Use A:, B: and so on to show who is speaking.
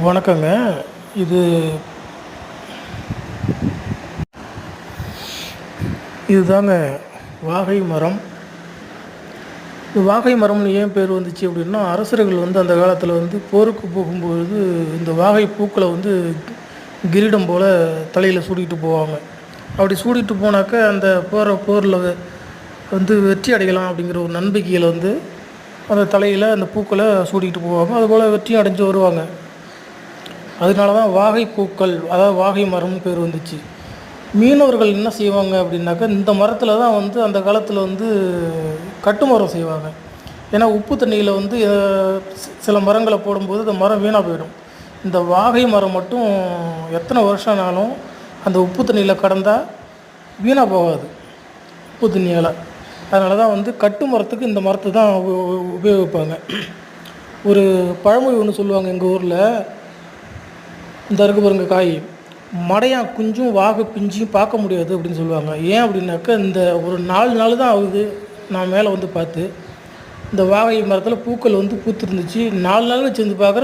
A: வணக்கங்க. இது இதுதாங்க வாகை மரம். இந்த வாகை மரம்னு ஏன் பேர் வந்துச்சு அப்படின்னா அரசர்கள் வந்து அந்த காலத்தில் வந்து போருக்கு போகும்பொழுது இந்த வாகை பூக்களை வந்து கிரீடம் போல் தலையில் சூடிட்டு போவாங்க. அப்படி சூடிட்டு போனாக்க அந்த போகிற போரில் வந்து வெற்றி அடையலாம் அப்படிங்கிற ஒரு நம்பிக்கையில் வந்து அந்த தலையில் அந்த பூக்களை சூடிக்கிட்டு போவாங்க. அதுபோல் வெற்றியும் அடைஞ்சு வருவாங்க. அதனால தான் வாகை பூக்கள் அதாவது வாகை மரம்னு பேர் வந்துச்சு. மீனவர்கள் என்ன செய்வாங்க அப்படின்னாக்கா இந்த மரத்தில் தான் வந்து அந்த காலத்தில் வந்து கட்டுமரம் செய்வாங்க. ஏன்னா உப்பு தண்ணியில் வந்து சில மரங்களை போடும்போது அந்த மரம் வீணாக போயிடும். இந்த வாகை மரம் மட்டும் எத்தனை வருஷம் ஆனாலும் அந்த உப்பு தண்ணியில் கடந்தால் வீணாக போகாது உப்பு தண்ணியால். அதனால தான் வந்து கட்டு மரத்துக்கு இந்த மரத்தை தான் உப- உபயோகிப்பாங்க. ஒரு பழமொழி ஒன்று சொல்லுவாங்க எங்கள் ஊரில் இந்த இருக்கு பாருங்க காய். மடையான் குஞ்சும் வாகை பிஞ்சும் பார்க்க முடியாது அப்படின்னு சொல்லுவாங்க. ஏன் அப்படின்னாக்கா இந்த ஒரு நாலு நாள் தான் ஆகுது. நான் மேலே வந்து பார்த்து இந்த வாகை மரத்தில் பூக்கள் வந்து பூத்துருந்துச்சு. நாலு நாள் வச்சு வந்து பார்க்குறேன்